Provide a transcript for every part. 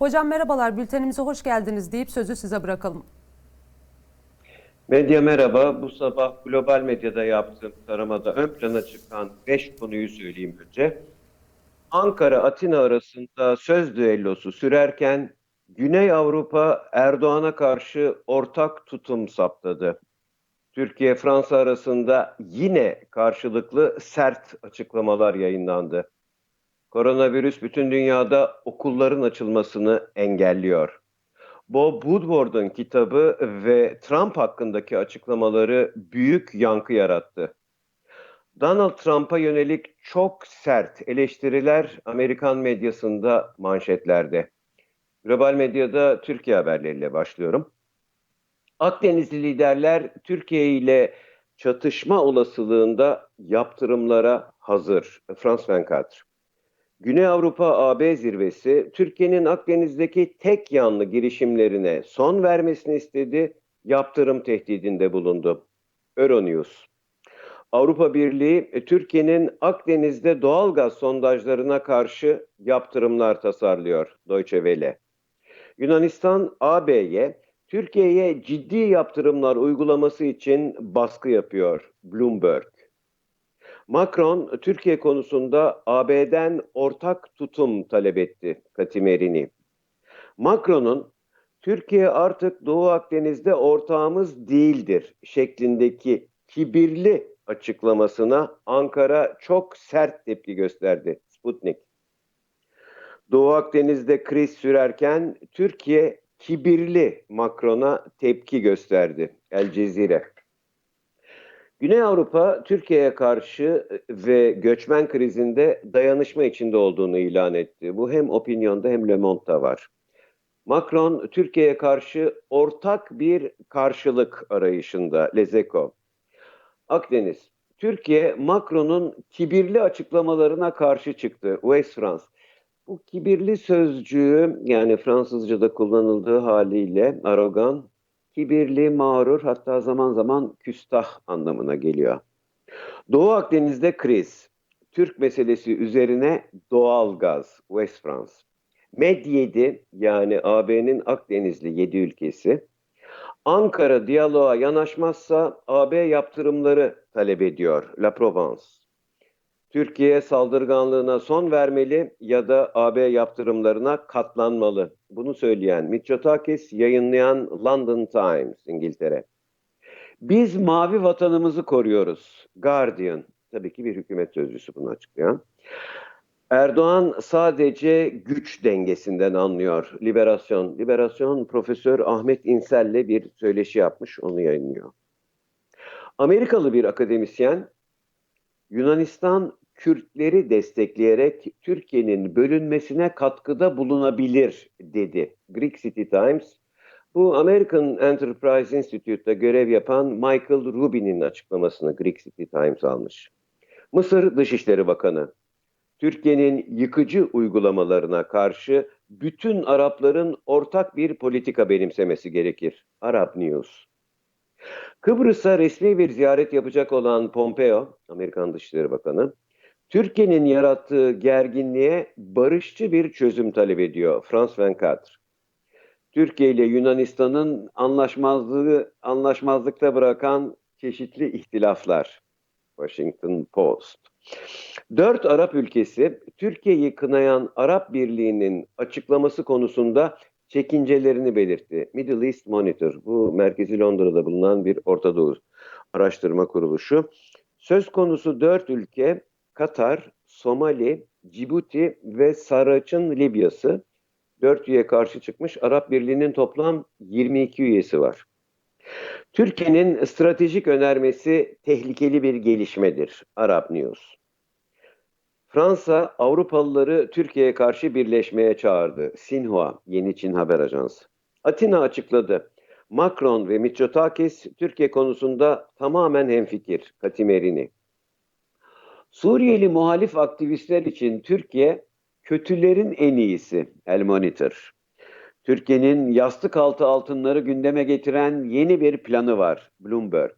Hocam merhabalar, bültenimize hoş geldiniz deyip sözü size bırakalım. Medya merhaba. Bu sabah global medyada yaptığım taramada ön plana çıkan 5 konuyu söyleyeyim önce. Ankara-Atina arasında söz düellosu sürerken Güney Avrupa Erdoğan'a karşı ortak tutum saptadı. Türkiye-Fransa arasında yine karşılıklı sert açıklamalar yayınlandı. Koronavirüs bütün dünyada okulların açılmasını engelliyor. Bob Woodward'ın kitabı ve Trump hakkındaki açıklamaları büyük yankı yarattı. Donald Trump'a yönelik çok sert eleştiriler Amerikan medyasında manşetlerde. Global medyada Türkiye haberleriyle başlıyorum. Akdenizli liderler Türkiye ile çatışma olasılığında yaptırımlara hazır. Frans 24. Güney Avrupa AB zirvesi Türkiye'nin Akdeniz'deki tek yanlı girişimlerine son vermesini istedi, yaptırım tehdidinde bulundu. Euronews. Avrupa Birliği e, Türkiye'nin Akdeniz'de doğal gaz sondajlarına karşı yaptırımlar tasarlıyor. Deutsche Welle. Yunanistan AB'ye Türkiye'ye ciddi yaptırımlar uygulaması için baskı yapıyor. Bloomberg. Macron Türkiye konusunda AB'den ortak tutum talep etti Katimerini. Macron'un Türkiye artık Doğu Akdeniz'de ortağımız değildir şeklindeki kibirli açıklamasına Ankara çok sert tepki gösterdi. Sputnik. Doğu Akdeniz'de kriz sürerken Türkiye kibirli Macron'a tepki gösterdi. El Cezire. Güney Avrupa Türkiye'ye karşı ve göçmen krizinde dayanışma içinde olduğunu ilan etti. Bu hem Opinion'da hem Le Monde'da var. Macron Türkiye'ye karşı ortak bir karşılık arayışında Lezeko. Akdeniz. Türkiye Macron'un kibirli açıklamalarına karşı çıktı. West France. Bu kibirli sözcüğü yani Fransızca'da kullanıldığı haliyle arogan, kibirli, mağrur hatta zaman zaman küstah anlamına geliyor. Doğu Akdeniz'de kriz. Türk meselesi üzerine doğal gaz. West France. Med 7 yani AB'nin Akdenizli 7 ülkesi Ankara diyaloğa yanaşmazsa AB yaptırımları talep ediyor. La Provence. Türkiye saldırganlığına son vermeli ya da AB yaptırımlarına katlanmalı. Bunu söyleyen Mitsotakis yayınlayan London Times İngiltere. Biz mavi vatanımızı koruyoruz. Guardian tabii ki bir hükümet sözcüsü bunu açıklayan. Erdoğan sadece güç dengesinden anlıyor. Liberasyon. Liberasyon Profesör Ahmet İnsel'le bir söyleşi yapmış, onu yayınlıyor. Amerikalı bir akademisyen Yunanistan Kürtleri destekleyerek Türkiye'nin bölünmesine katkıda bulunabilir dedi. Greek City Times. Bu American Enterprise Institute'da görev yapan Michael Rubin'in açıklamasını Greek City Times almış. Mısır Dışişleri Bakanı. Türkiye'nin yıkıcı uygulamalarına karşı bütün Arapların ortak bir politika benimsemesi gerekir. Arap News. Kıbrıs'a resmi bir ziyaret yapacak olan Pompeo, Amerikan Dışişleri Bakanı, Türkiye'nin yarattığı gerginliğe barışçı bir çözüm talep ediyor. Frans 24. Türkiye ile Yunanistan'ın anlaşmazlığı anlaşmazlıkta bırakan çeşitli ihtilaflar. Washington Post. Dört Arap ülkesi Türkiye'yi kınayan Arap Birliği'nin açıklaması konusunda çekincelerini belirtti. Middle East Monitor, bu merkezi Londra'da bulunan bir Orta Doğu araştırma kuruluşu. Söz konusu dört ülke Katar, Somali, Cibuti ve Sarıç'ın Libya'sı. Dört üye karşı çıkmış. Arap Birliği'nin toplam 22 üyesi var. Türkiye'nin stratejik önermesi tehlikeli bir gelişmedir. Arap News. Fransa Avrupalıları Türkiye'ye karşı birleşmeye çağırdı. Sinhua, Yeni Çin Haber Ajansı. Atina açıkladı. Macron ve Mitsotakis Türkiye konusunda tamamen hemfikir. Katimerini. Suriyeli muhalif aktivistler için Türkiye kötülerin en iyisi. El Monitor. Türkiye'nin yastık altı altınları gündeme getiren yeni bir planı var. Bloomberg.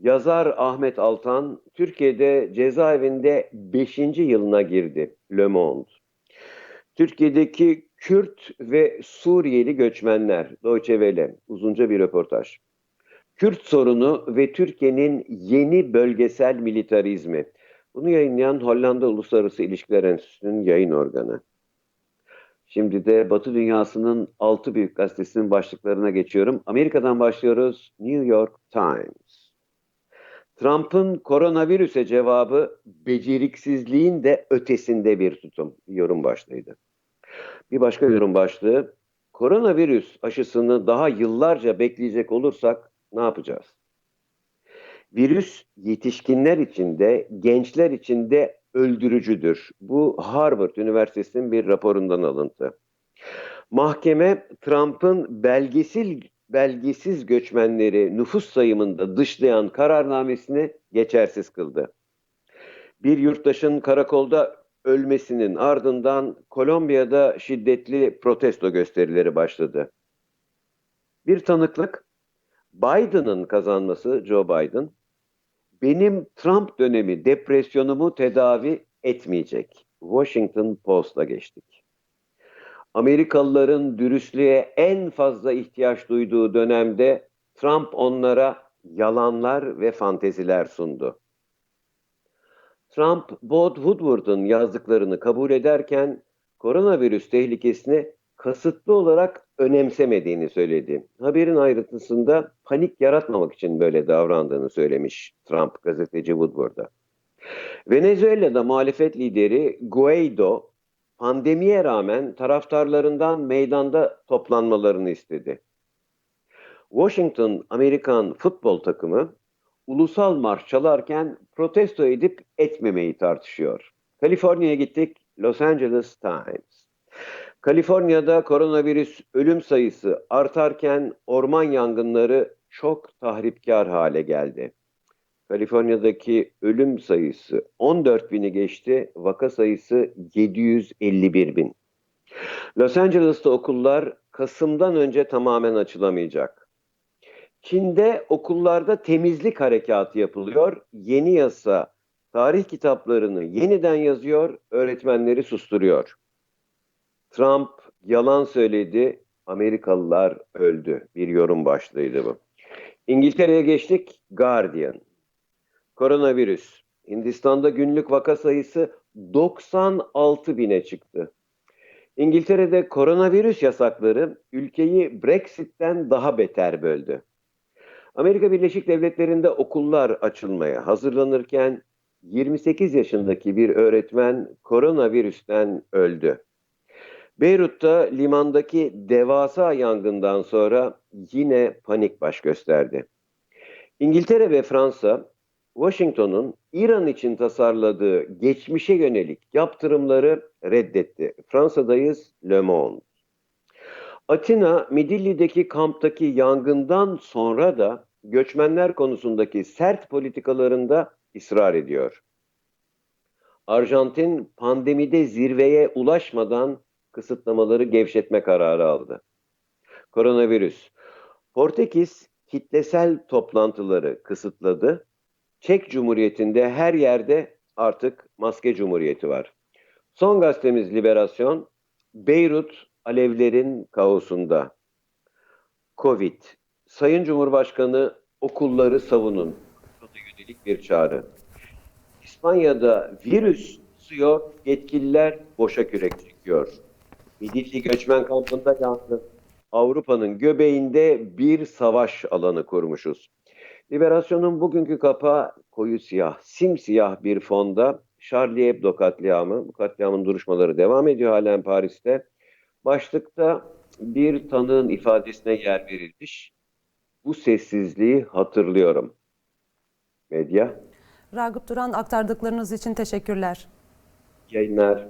Yazar Ahmet Altan Türkiye'de cezaevinde 5. yılına girdi. Le Monde. Türkiye'deki Kürt ve Suriyeli göçmenler. Deutsche Welle. Uzunca bir röportaj. Kürt sorunu ve Türkiye'nin yeni bölgesel militarizmi. Bunu yayınlayan Hollanda Uluslararası İlişkiler Enstitüsü'nün yayın organı. Şimdi de Batı dünyasının altı büyük gazetesinin başlıklarına geçiyorum. Amerika'dan başlıyoruz. New York Times. Trump'ın koronavirüse cevabı beceriksizliğin de ötesinde bir tutum. Yorum başlığıydı. Bir başka yorum başlığı. Koronavirüs aşısını daha yıllarca bekleyecek olursak ne yapacağız? Virüs yetişkinler için de gençler için de öldürücüdür. Bu Harvard Üniversitesi'nin bir raporundan alıntı. Mahkeme Trump'ın belgesil belgesiz göçmenleri nüfus sayımında dışlayan kararnamesini geçersiz kıldı. Bir yurttaşın karakolda ölmesinin ardından Kolombiya'da şiddetli protesto gösterileri başladı. Bir tanıklık Biden'ın kazanması Joe Biden benim Trump dönemi depresyonumu tedavi etmeyecek. Washington Post'a geçtik. Amerikalıların dürüstlüğe en fazla ihtiyaç duyduğu dönemde Trump onlara yalanlar ve fanteziler sundu. Trump, Bob Woodward'ın yazdıklarını kabul ederken koronavirüs tehlikesini kasıtlı olarak önemsemediğini söyledi. Haberin ayrıntısında panik yaratmamak için böyle davrandığını söylemiş Trump gazeteci Woodward'a. Venezuela'da muhalefet lideri Guaido pandemiye rağmen taraftarlarından meydanda toplanmalarını istedi. Washington Amerikan futbol takımı ulusal marş çalarken protesto edip etmemeyi tartışıyor. Kaliforniya'ya gittik. Los Angeles Times. Kaliforniya'da koronavirüs ölüm sayısı artarken orman yangınları çok tahripkar hale geldi. Kaliforniya'daki ölüm sayısı 14 bini geçti, vaka sayısı 751 bin. Los Angeles'ta okullar Kasım'dan önce tamamen açılamayacak. Çin'de okullarda temizlik harekatı yapılıyor. Yeni yasa tarih kitaplarını yeniden yazıyor, öğretmenleri susturuyor. Trump yalan söyledi, Amerikalılar öldü. Bir yorum başlığıydı bu. İngiltere'ye geçtik. Guardian. Koronavirüs. Hindistan'da günlük vaka sayısı 96 bine çıktı. İngiltere'de koronavirüs yasakları ülkeyi Brexit'ten daha beter böldü. Amerika Birleşik Devletleri'nde okullar açılmaya hazırlanırken 28 yaşındaki bir öğretmen koronavirüsten öldü. Beyrut'ta limandaki devasa yangından sonra yine panik baş gösterdi. İngiltere ve Fransa, Washington'un İran için tasarladığı geçmişe yönelik yaptırımları reddetti. Fransa'dayız Le Monde. Atina, Midilli'deki kamptaki yangından sonra da göçmenler konusundaki sert politikalarında ısrar ediyor. Arjantin pandemide zirveye ulaşmadan kısıtlamaları gevşetme kararı aldı. Koronavirüs. Portekiz kitlesel toplantıları kısıtladı. Çek Cumhuriyeti'nde her yerde artık maske cumhuriyeti var. Son gazetemiz Liberasyon. Beyrut alevlerin kaosunda. Covid. Sayın Cumhurbaşkanı okulları savunun. Yönelik bir çağrı. İspanya'da virüs susuyor, yetkililer boşa kürek çekiyor. Midilli göçmen kampında yandı. Avrupa'nın göbeğinde bir savaş alanı kurmuşuz. Liberasyon'un bugünkü kapağı koyu siyah, simsiyah bir fonda Charlie Hebdo katliamı. Bu katliamın duruşmaları devam ediyor halen Paris'te. Başlıkta bir tanığın ifadesine yer verilmiş. Bu sessizliği hatırlıyorum. Medya, Ragıp Duran aktardıklarınız için teşekkürler. yayınlar.